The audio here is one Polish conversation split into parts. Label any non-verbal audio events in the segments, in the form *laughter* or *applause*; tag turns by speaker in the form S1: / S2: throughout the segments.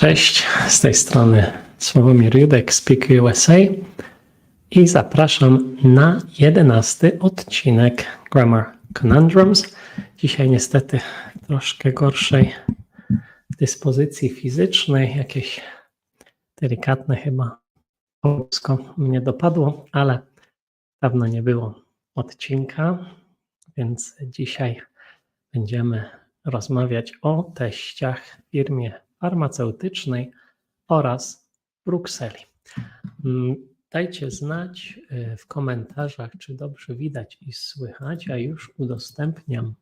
S1: Cześć, z tej strony Sławomir Judek z USA i zapraszam na jedenasty odcinek Grammar Conundrums. Dzisiaj niestety troszkę gorszej dyspozycji fizycznej, jakieś delikatne chyba polsko mnie dopadło, ale dawno nie było odcinka, więc dzisiaj będziemy rozmawiać o teściach w firmie farmaceutycznej oraz Brukseli. Mm, Dajcie znać y, w komentarzach, czy dobrze widać i słychać. Ja już udostępniam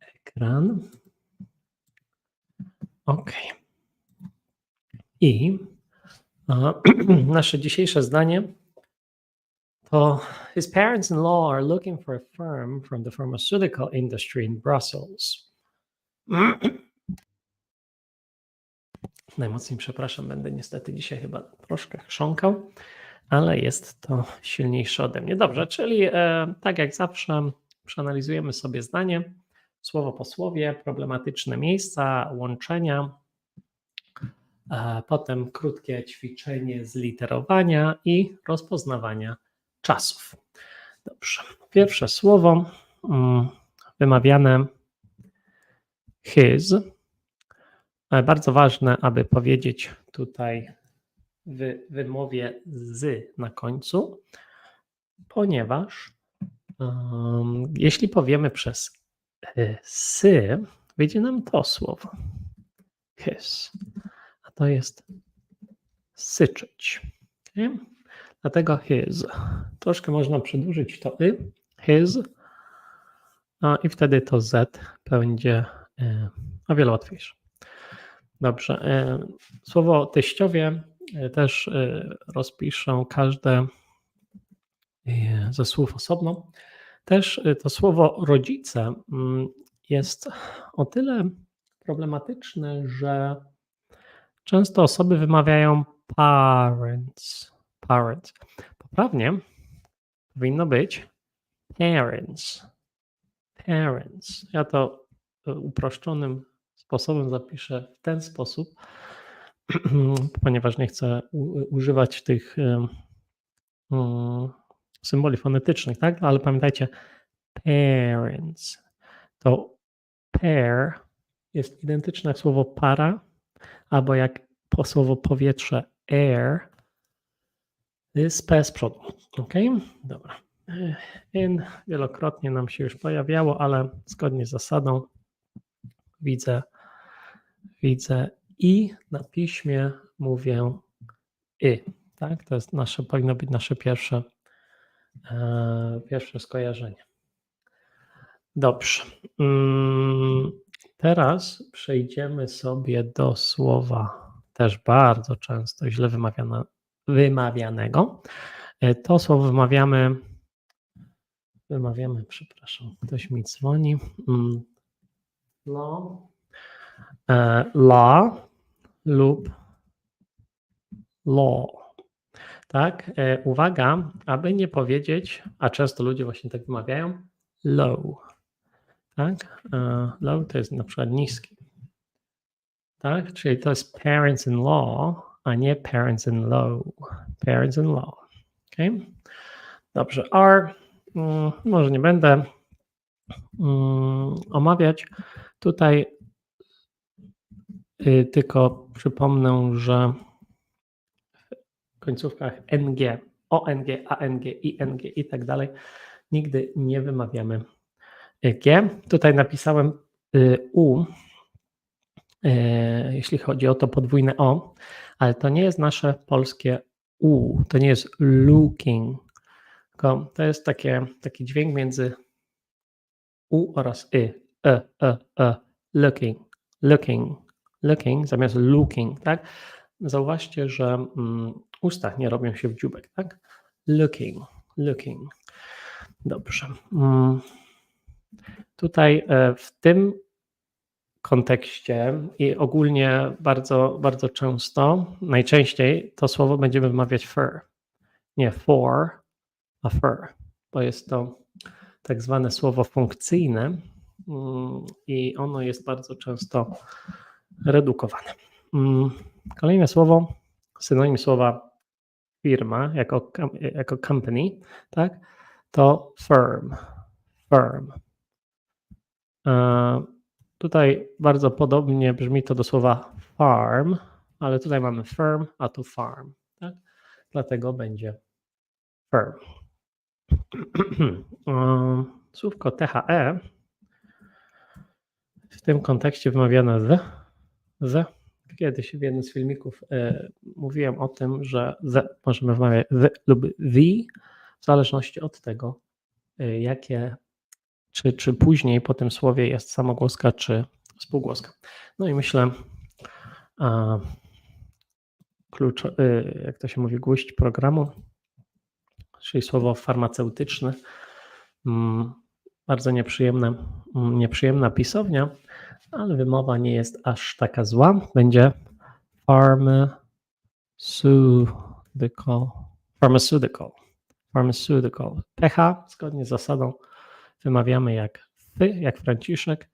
S1: ekran. OK. I a, *clears throat* nasze dzisiejsze zdanie to His parents-in-law are looking for a firm from the pharmaceutical industry in Brussels. *clears throat* Najmocniej przepraszam, będę niestety dzisiaj chyba troszkę chrząkał, ale jest to silniejsze ode mnie. Dobrze, czyli e, tak jak zawsze przeanalizujemy sobie zdanie, słowo po słowie, problematyczne miejsca, łączenia, e, potem krótkie ćwiczenie z literowania i rozpoznawania czasów. Dobrze, pierwsze słowo mm, wymawiane his, bardzo ważne, aby powiedzieć tutaj w wymowie z na końcu, ponieważ um, jeśli powiemy przez sy, wyjdzie nam to słowo. His. A to jest syczeć. Okay? Dlatego his. Troszkę można przedłużyć to y, his, a, i wtedy to z będzie y, o wiele łatwiejsze. Dobrze. e, Słowo teściowie e, też e, rozpiszę każde ze słów osobno. Też to słowo rodzice mm, jest o tyle problematyczne, że często osoby wymawiają parents. Parents. Poprawnie powinno być parents. Parents. Ja to uproszczonym sposobem zapiszę w ten sposób, *clears throat* ponieważ nie chcę używać tych mm, symboli fonetycznych, tak? Ale pamiętajcie, parents. To pair jest identyczne jak słowo para, albo jak po słowo powietrze air z P z przodu. Ok? Dobra. In wielokrotnie nam się już pojawiało, ale zgodnie z zasadą widzę, widzę i na piśmie mówię y. Tak? To jest nasze, powinno być nasze pierwsze, e, pierwsze skojarzenie. Dobrze. Mm, Teraz przejdziemy sobie do słowa też bardzo często źle wymawiane, wymawianego. E, To słowo wymawiamy, wymawiamy, przepraszam, ktoś mi dzwoni. Mm, e, law lub law. Tak, e, uwaga, aby nie powiedzieć, a często ludzie właśnie tak wymawiają, low. Tak, e, low to jest na przykład niski. Tak, czyli to jest parents in law, a nie parents in law. Parents in law. Okay? Dobrze, are, mm, może nie będę mm, omawiać. Tutaj tylko przypomnę, że w końcówkach ng, ong, ang, ing i tak dalej nigdy nie wymawiamy y, g. Tutaj napisałem y, u, y, jeśli chodzi o to podwójne o, ale to nie jest nasze polskie u, to nie jest looking, tylko to jest takie, taki dźwięk między u oraz y, e, e, e, looking, looking, looking zamiast looking, tak? Zauważcie, że mm, usta nie robią się w dziubek, tak? Looking, looking. Dobrze. Mm. Tutaj e, w tym kontekście i ogólnie bardzo, bardzo często, najczęściej to słowo będziemy wymawiać for. Nie for, a for, bo jest to tak zwane słowo funkcyjne mm, i ono jest bardzo często redukowane. mm, kolejne słowo, synonim słowa firma jako, jako company, tak? To firm. Firm. E, Tutaj bardzo podobnie brzmi to do słowa farm, ale tutaj mamy firm, a tu farm. Tak? Dlatego będzie firm. *clears throat* E, Słówko THE w tym kontekście wymawiane z, z. Kiedyś w jednym z filmików e, mówiłem o tym, że z możemy wymawiać z lub the, w zależności od tego, e, jakie, czy, czy później po tym słowie jest samogłoska, czy spółgłoska. No i myślę, a, klucz, e, jak to się mówi, gwóźdź programu, czyli słowo farmaceutyczne, mm, bardzo nieprzyjemne, mm, nieprzyjemna pisownia, ale wymowa nie jest aż taka zła. Będzie pharmaceutical. Pharmaceutical. Pharmaceutical. PH zgodnie z zasadą wymawiamy jak ty, jak Franciszek.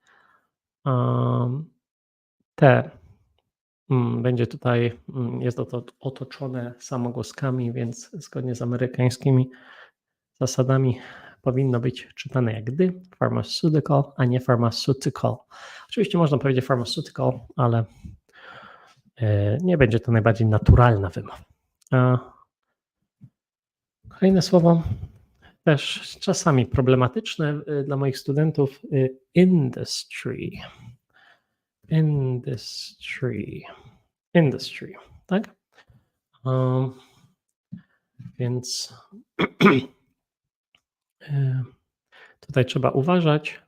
S1: Um, T mm, będzie tutaj, mm, jest to otoczone samogłoskami, więc zgodnie z amerykańskimi zasadami powinno być czytane jak dy, pharmaceutical, a nie pharmaceutical. Oczywiście można powiedzieć pharmaceutical, ale e, nie będzie to najbardziej naturalna wymowa. Kolejne słowo, też czasami problematyczne e, dla moich studentów, e, industry. Industry. Industry, tak? Um, więc *clears throat* Tutaj trzeba uważać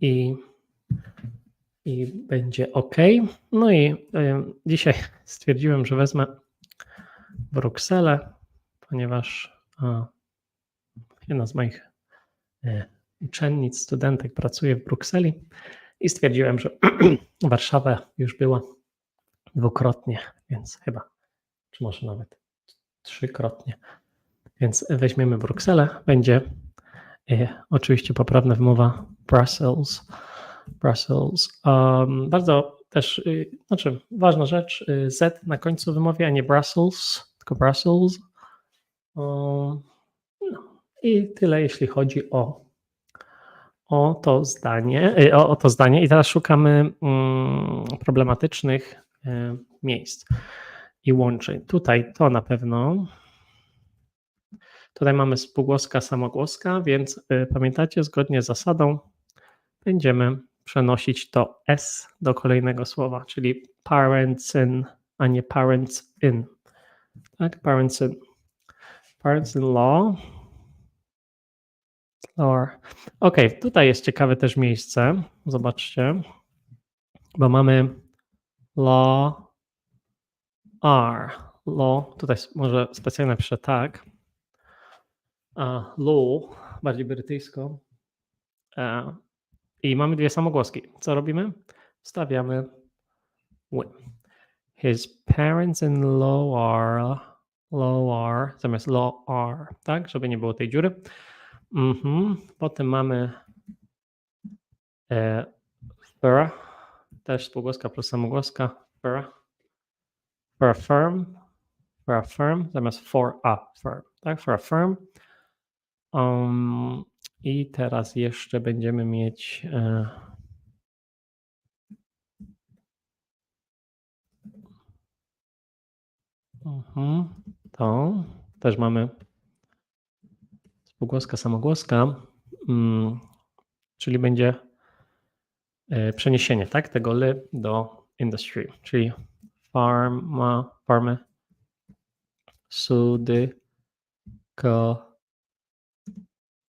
S1: i, i będzie ok. No i dzisiaj *laughs* stwierdziłem, że wezmę Brukselę, ponieważ jedna z moich e, uczennic, studentek pracuje w Brukseli i stwierdziłem, że *clears throat* Warszawa już była dwukrotnie, więc chyba, czy może nawet trzykrotnie. Więc weźmiemy Brukselę, będzie e, oczywiście poprawna wymowa Brussels. Brussels. Um, bardzo też, y, znaczy ważna rzecz, y, Z na końcu wymowie, a nie Brussels, tylko Brussels. Um, no. I tyle, jeśli chodzi o, o to zdanie. y, O, o to zdanie. I teraz szukamy mm, problematycznych y, miejsc i łączeń. Tutaj to na pewno. Tutaj mamy spółgłoska, samogłoska, więc y, pamiętacie, zgodnie z zasadą będziemy przenosić to S do kolejnego słowa, czyli parents in, a nie parents in. Tak, parents in. Parents in law. Or. Ok, tutaj jest ciekawe też miejsce. Zobaczcie, bo mamy law are. Law, tutaj może specjalnie napiszę tak law, bardziej brytyjsko. E, I mamy dwie samogłoski. Co robimy? Wstawiamy ły. His parents in law are, law are, zamiast law are, tak? Żeby nie było tej dziury. Mhm. Potem mamy e, też spółgłoska plus samogłoska. For a firm, for a firm, zamiast for a firm, tak? For a firm. Um, I teraz jeszcze będziemy mieć. E, mhm, to też mamy spółgłoska, samogłoska, mm, czyli będzie e, przeniesienie tak, tego ly do industry, czyli farma, farmy, sudyko,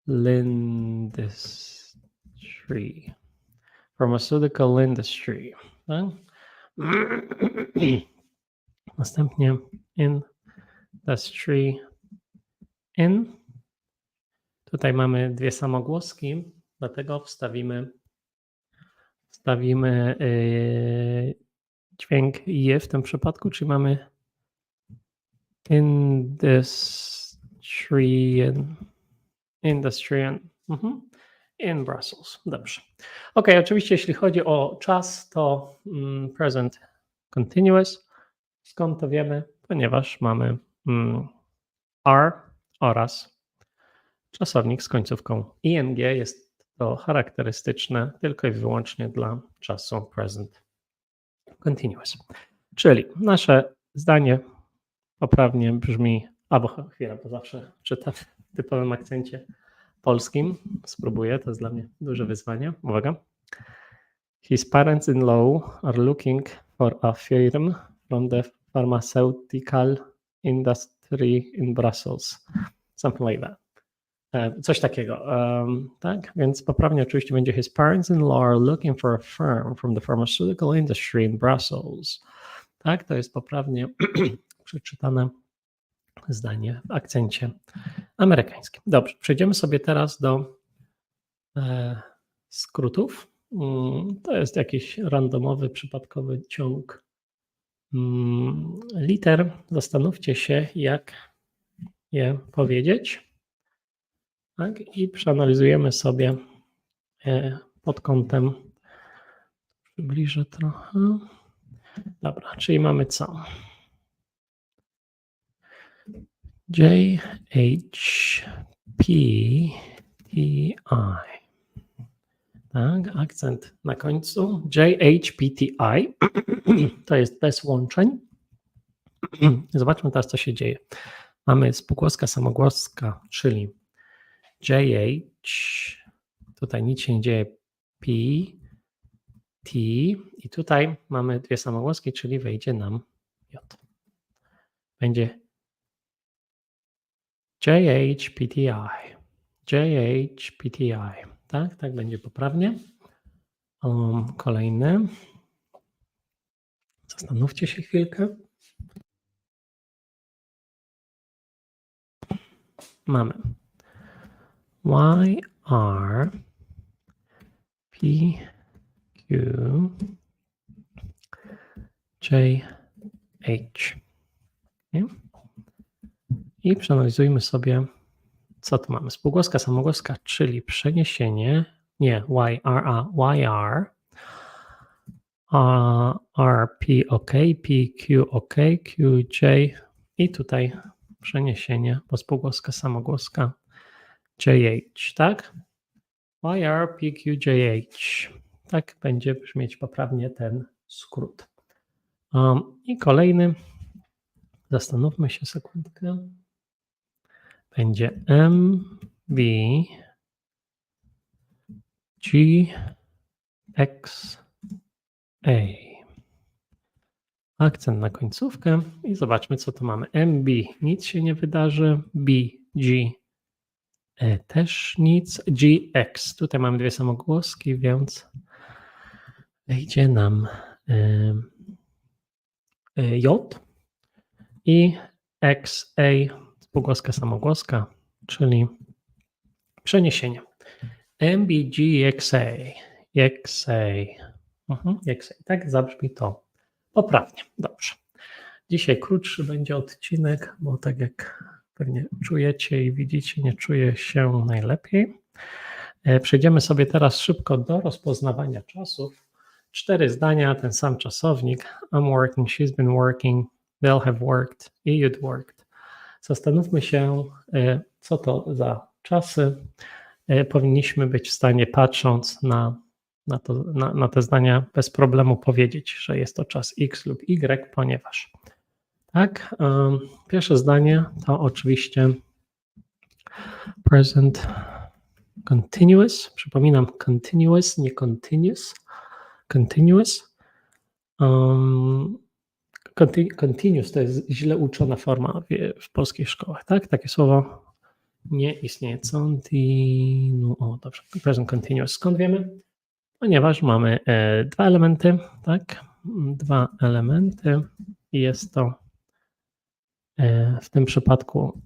S1: Industry. Pharmaceutical industry. Następnie industry in. Tutaj mamy dwie samogłoski, dlatego wstawimy wstawimy yy, dźwięk je w tym przypadku, czyli mamy industry. Industrian. Mhm. in Brussels. Dobrze. Ok, oczywiście jeśli chodzi o czas, to mm, present continuous. Skąd to wiemy? Ponieważ mamy mm, are oraz czasownik z końcówką ing. Jest to charakterystyczne tylko i wyłącznie dla czasu present continuous. Czyli nasze zdanie poprawnie brzmi, albo chwila, bo zawsze czytam typowym akcencie polskim. Spróbuję, to jest dla mnie duże wyzwanie. Uwaga. His parents-in-law are looking for a firm from the pharmaceutical industry in Brussels. Something like that. E, Coś takiego, um, tak? Więc poprawnie oczywiście będzie his parents-in-law are looking for a firm from the pharmaceutical industry in Brussels. Tak, to jest poprawnie *clears throat* przeczytane zdanie w akcencie amerykańskim. Dobrze, przejdziemy sobie teraz do e, skrótów. Mm, To jest jakiś randomowy, przypadkowy ciąg mm, liter. Zastanówcie się, jak je powiedzieć. Tak? I przeanalizujemy sobie e, pod kątem. Przybliżę trochę. Dobra, czyli mamy co? J, H, P, T, I. Tak, akcent na końcu. J, H, P, T, I. *clears throat* To jest bez łączeń. *clears throat* Zobaczmy teraz, co się dzieje. Mamy spółgłoska, samogłoska, czyli JH. Tutaj nic się nie dzieje. P, T. I tutaj mamy dwie samogłoski, czyli wejdzie nam J. Będzie JHPTI. JHPTI. Tak, tak będzie poprawnie. Um, kolejny. Zastanówcie się chwilkę. Mamy Y. Nie? I przeanalizujmy sobie, co tu mamy. Spółgłoska, samogłoska, czyli przeniesienie, nie, YR, a YR, RP OK, PQ OK, QJ i tutaj przeniesienie, bo spółgłoska, samogłoska, JH, tak? YR, PQ, JH. Tak będzie brzmieć poprawnie ten skrót. Um, I kolejny, zastanówmy się sekundkę będzie M, B, G, X, A. Akcent na końcówkę i zobaczmy, co tu mamy. MB, nic się nie wydarzy. B, G, E też nic. GX, tutaj mamy dwie samogłoski, więc wejdzie nam e, J i XA spółgłoska, samogłoska, czyli przeniesienie. MBGXA, XA, mhm, XA, tak zabrzmi to poprawnie. Dobrze. Dzisiaj krótszy będzie odcinek, bo tak jak pewnie czujecie i widzicie, nie czuję się najlepiej. E, przejdziemy sobie teraz szybko do rozpoznawania czasów. Cztery zdania, ten sam czasownik. I'm working, she's been working, they'll have worked i you'd worked. Zastanówmy się, e, co to za czasy. E, powinniśmy być w stanie, patrząc na, na, to, na, na te zdania, bez problemu powiedzieć, że jest to czas X lub Y, ponieważ. Tak, pierwsze zdanie to oczywiście present continuous. Przypominam, continuous, nie continuous. Continuous. Um, Continuous to jest źle uczona forma w, polskich szkołach, tak? Takie słowo nie istnieje. Continu, o dobrze, present continuous. Skąd wiemy? Ponieważ mamy e, dwa elementy, tak? Dwa elementy jest to e, w tym przypadku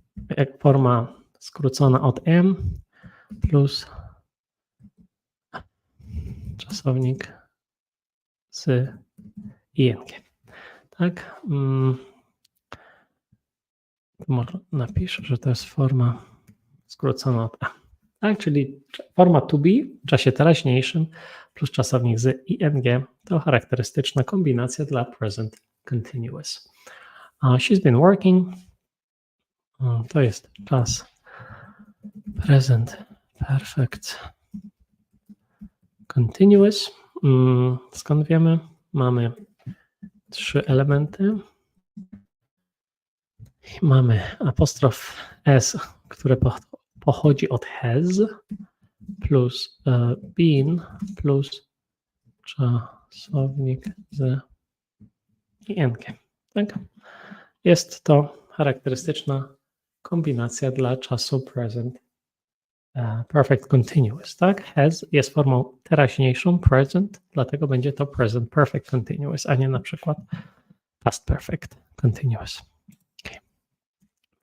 S1: forma skrócona od M plus czasownik z ing. Tak. Mm. Może napiszę, że to jest forma skrócona od A. tak? czyli forma to be w czasie teraźniejszym plus czasownik z ing to charakterystyczna kombinacja dla present continuous. Uh, she's been working. Mm, To jest czas present perfect continuous. Mm, Skąd wiemy? Mamy trzy elementy. Mamy apostrof s, które po- pochodzi od has, plus e, been, plus czasownik z ing. Tak? Jest to charakterystyczna kombinacja dla czasu present perfect continuous. Tak? Has jest formą teraźniejszą, present, dlatego będzie to present perfect continuous, a nie na przykład past perfect continuous. Okay.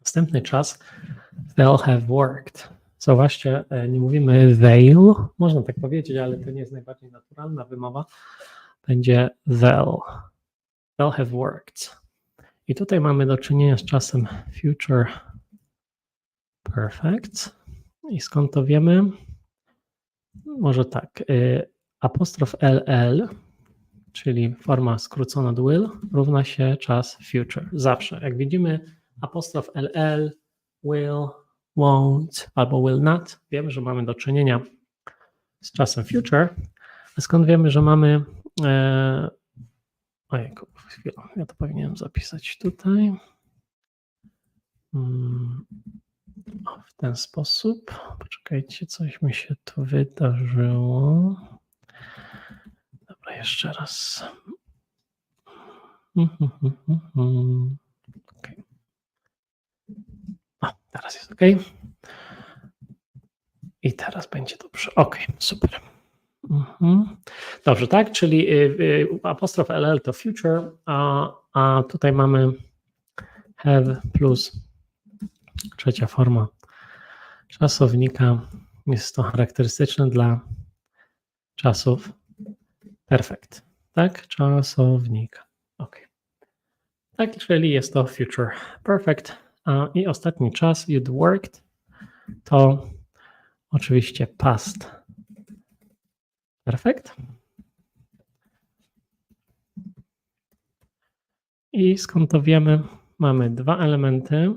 S1: Następny czas they'll have worked. Zauważcie, e, nie mówimy they'll, można tak powiedzieć, ale to nie jest najbardziej naturalna wymowa. Będzie they'll. They'll have worked. I tutaj mamy do czynienia z czasem future perfect. I skąd to wiemy? Może tak. y, Apostrof LL, czyli forma skrócona od will, równa się czas future. Zawsze. Jak widzimy apostrof LL, will, won't albo will not, wiemy, że mamy do czynienia z czasem future. A skąd wiemy, że mamy. E, ojejku, chwilę, ja to powinienem zapisać tutaj. Mm, o, w ten sposób. Poczekajcie, coś mi się tu wydarzyło. Dobra, jeszcze raz. Mhm, mhm, mhm. Okej. O, teraz jest ok. I teraz będzie dobrze. Ok, super. Mhm. Dobrze, tak? Czyli y, y, apostrof LL to future, a, a tutaj mamy have plus trzecia forma czasownika. Jest to charakterystyczne dla czasów perfect. Tak? Czasownika. Ok. Tak, czyli jest to future perfect. A, I ostatni czas, you'd worked, to oczywiście past perfect. I skąd to wiemy? Mamy dwa elementy.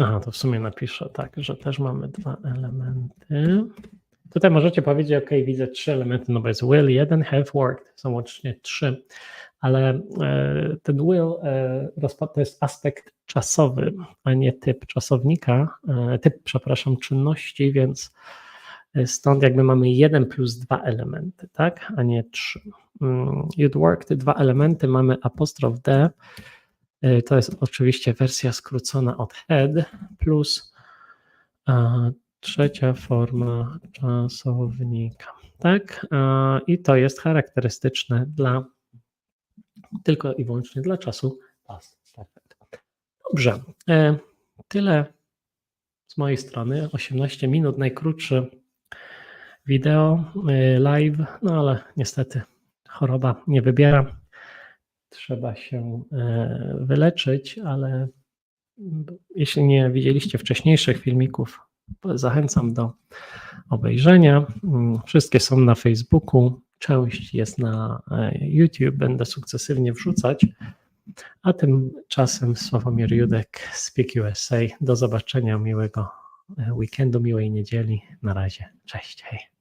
S1: Aha, to w sumie napiszę tak, że też mamy dwa elementy. Tutaj możecie powiedzieć, ok, widzę trzy elementy, no bo jest will, jeden, have worked, są łącznie trzy, ale e, ten will e, to jest aspekt czasowy, a nie typ czasownika, e, typ, przepraszam, czynności, więc e, stąd jakby mamy jeden plus dwa elementy, tak, a nie trzy. Mm, You'd worked, dwa elementy, mamy apostrof D, to jest oczywiście wersja skrócona od head plus trzecia forma czasownika. Tak? I to jest charakterystyczne dla tylko i wyłącznie dla czasu past perfect. Dobrze. e, Tyle z mojej strony. 18 minut, najkrótszy wideo e, live, no ale niestety choroba nie wybiera trzeba się e, wyleczyć, ale jeśli nie widzieliście wcześniejszych filmików, zachęcam do obejrzenia. Mm, Wszystkie są na Facebooku, część jest na e, YouTube, będę sukcesywnie wrzucać. A tymczasem Sławomir Judek z PIK USA. Do zobaczenia, miłego e, weekendu, miłej niedzieli. Na razie, cześć, hej.